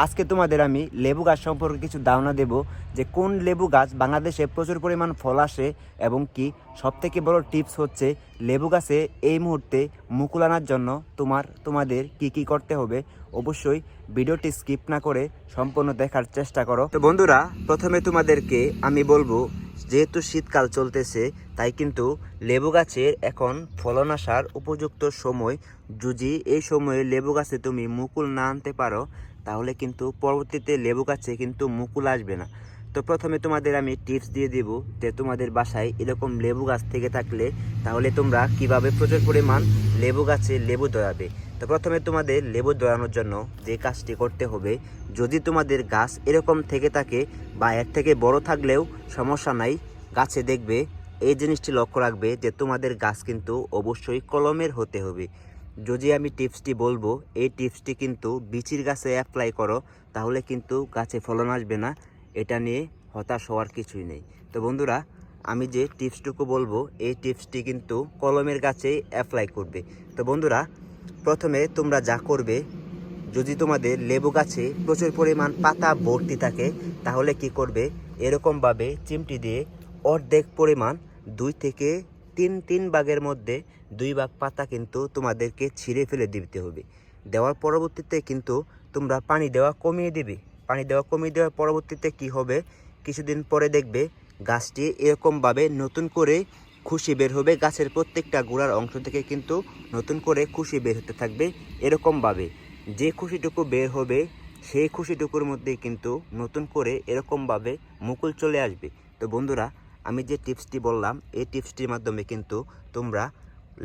আজকে তোমাদের আমি লেবু গাছ সম্পর্কে কিছু ধারণা দেব যে কোন লেবু গাছ বাংলাদেশে প্রচুর পরিমাণ ফল আসে এবং কি সবথেকে বড় টিপস হচ্ছে লেবু গাছে এই মুহূর্তে মুকুল আনার জন্য তোমার, তোমাদের কি কি করতে হবে? অবশ্যই ভিডিওটি স্কিপ না করে সম্পূর্ণ দেখার চেষ্টা করো। তো বন্ধুরা, প্রথমে তোমাদেরকে আমি বলব যেহেতু শীতকাল চলতেছে, তাই কিন্তু লেবু গাছের এখন ফলন আসার উপযুক্ত সময়। যদি এই সময়ে লেবু গাছে তুমি মুকুল না আনতে পারো, তাহলে কিন্তু পরবর্তীতে লেবু গাছে কিন্তু মুকুল আসবে না। তো প্রথমে তোমাদের আমি টিপস দিয়ে দিব যে তোমাদের বাসায় এরকম লেবু গাছ থেকে থাকলে তাহলে তোমরা কীভাবে প্রচুর পরিমাণ লেবু গাছে লেবু ধরাবে। তো প্রথমে তোমাদের লেবু ধরানোর জন্য যে কাজটি করতে হবে, যদি তোমাদের গাছ এরকম থেকে থাকে বা এর থেকে বড় থাকলেও সমস্যা নাই, গাছে দেখবে, এই জিনিসটি লক্ষ্য রাখবে যে তোমাদের গাছ কিন্তু অবশ্যই কলমের হতে হবে। যদি আমি টিপসটি বলব, এই টিপসটি কিন্তু বিচির গাছে অ্যাপ্লাই করো, তাহলে কিন্তু গাছে ফলন আসবে না, এটা নিয়ে হতাশ হওয়ার কিছুই নেই। তো বন্ধুরা, আমি যে টিপসটুকু বলব, এই টিপসটি কিন্তু কলমের গাছেই অ্যাপ্লাই করবে। তো বন্ধুরা প্রথমে তোমরা যা করবে, যদি তোমাদের লেবু গাছে প্রচুর পরিমাণ পাতা ভর্তি থাকে, তাহলে কি করবে? এরকমভাবে চিমটি দিয়ে অর্ধেক পরিমাণ দুই থেকে তিন তিন ভাগের মধ্যে দুই ভাগ পাতা কিন্তু তোমাদেরকে ছিঁড়ে ফেলে দিতে হবে। দেওয়ার পরবর্তীতে কিন্তু তোমরা পানি দেওয়া কমিয়ে দিবে। পানি দেওয়া কমিয়ে দেওয়ার পরবর্তীতে কি হবে? কিছুদিন পরে দেখবে গাছটি এরকমভাবে নতুন করে খুশি বের হবে গাছের প্রত্যেকটা গোড়ার অংশ থেকে কিন্তু নতুন করে খুশি বের হতে থাকবে এরকমভাবে যে খুশিটুকু বের হবে সেই খুশিটুকুর মধ্যেই কিন্তু নতুন করে এরকমভাবে মুকুল চলে আসবে। তো বন্ধুরা, আমি যে টিপসটি বললাম, এই টিপসটির মাধ্যমে কিন্তু তোমরা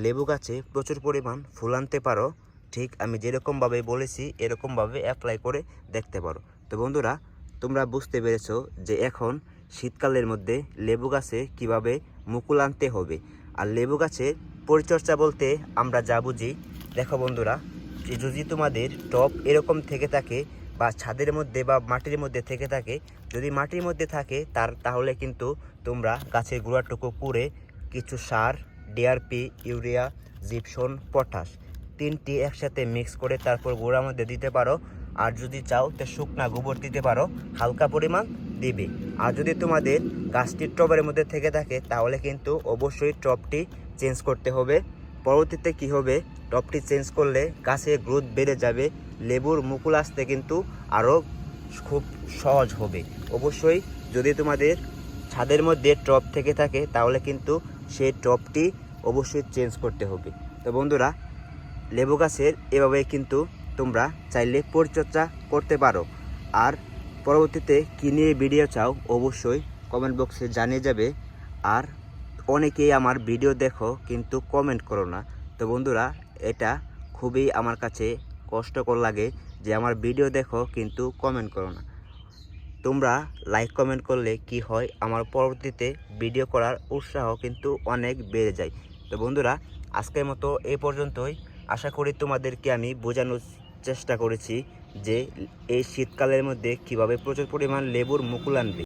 লেবু গাছে প্রচুর পরিমাণ ফুল আনতে পারো। ঠিক আমি যেরকমভাবে বলেছি এরকমভাবে অ্যাপ্লাই করে দেখতে পারো। তো বন্ধুরা, তোমরা বুঝতে পেরেছ যে এখন শীতকালের মধ্যে লেবু গাছে কীভাবে মুকুল আনতে হবে? আর লেবু গাছের পরিচর্যা বলতে আমরা যা বুঝি, দেখো বন্ধুরা, যে যদি তোমাদের টপ এরকম থেকে থাকে বা ছাদের মধ্যে বা মাটির মধ্যে থেকে থাকে, যদি মাটির মধ্যে থাকে, তার তাহলে কিন্তু তোমরা গাছের গুঁড়াটুকু কুড়ে কিছু সার ডিআরপি ইউরিয়া, জিপসন, পটাশ তিনটি একসাথে মিক্স করে তারপর গোড়ার মধ্যে দিতে পারো। আর যদি চাও তো শুকনা গোবর দিতে পারো, হালকা পরিমাণ দিবে। আর যদি তোমাদের গাছটি টবের মধ্যে থেকে থাকে, তাহলে কিন্তু অবশ্যই টবটি চেঞ্জ করতে হবে। পরবর্তীতে কি হবে? টপটি চেঞ্জ করলে গাছের গ্রোথ বেড়ে যাবে, লেবুর মুকুল আসতে কিন্তু আরও খুব সহজ হবে। অবশ্যই যদি তোমাদের ছাদের মধ্যে টপ থেকে থাকে, তাহলে কিন্তু সেই টপটি অবশ্যই চেঞ্জ করতে হবে। তো বন্ধুরা, লেবু গাছের এভাবে কিন্তু তোমরা চাইলে পরিচর্যা করতে পারো। আর পরবর্তীতে কী নিয়ে ভিডিও চাও অবশ্যই কমেন্ট বক্সে জানিয়ে যাবে। আর অনেকেই আমার ভিডিও দেখো কিন্তু কমেন্ট করো না। তো বন্ধুরা, এটা খুবই আমার কাছে কষ্টকর লাগে যে আমার ভিডিও দেখো কিন্তু কমেন্ট করো না। তোমরা লাইক কমেন্ট করলে কি হয়? আমার পরবর্তীতে ভিডিও করার উৎসাহ কিন্তু অনেক বেড়ে যায়। তো বন্ধুরা, আজকের মতো এই পর্যন্তই। আশা করি তোমাদেরকে আমি বোঝানোর চেষ্টা করেছি। যে এই শীতকালের মধ্যে কীভাবে প্রচুর পরিমাণ লেবুর মুকুল আনবে।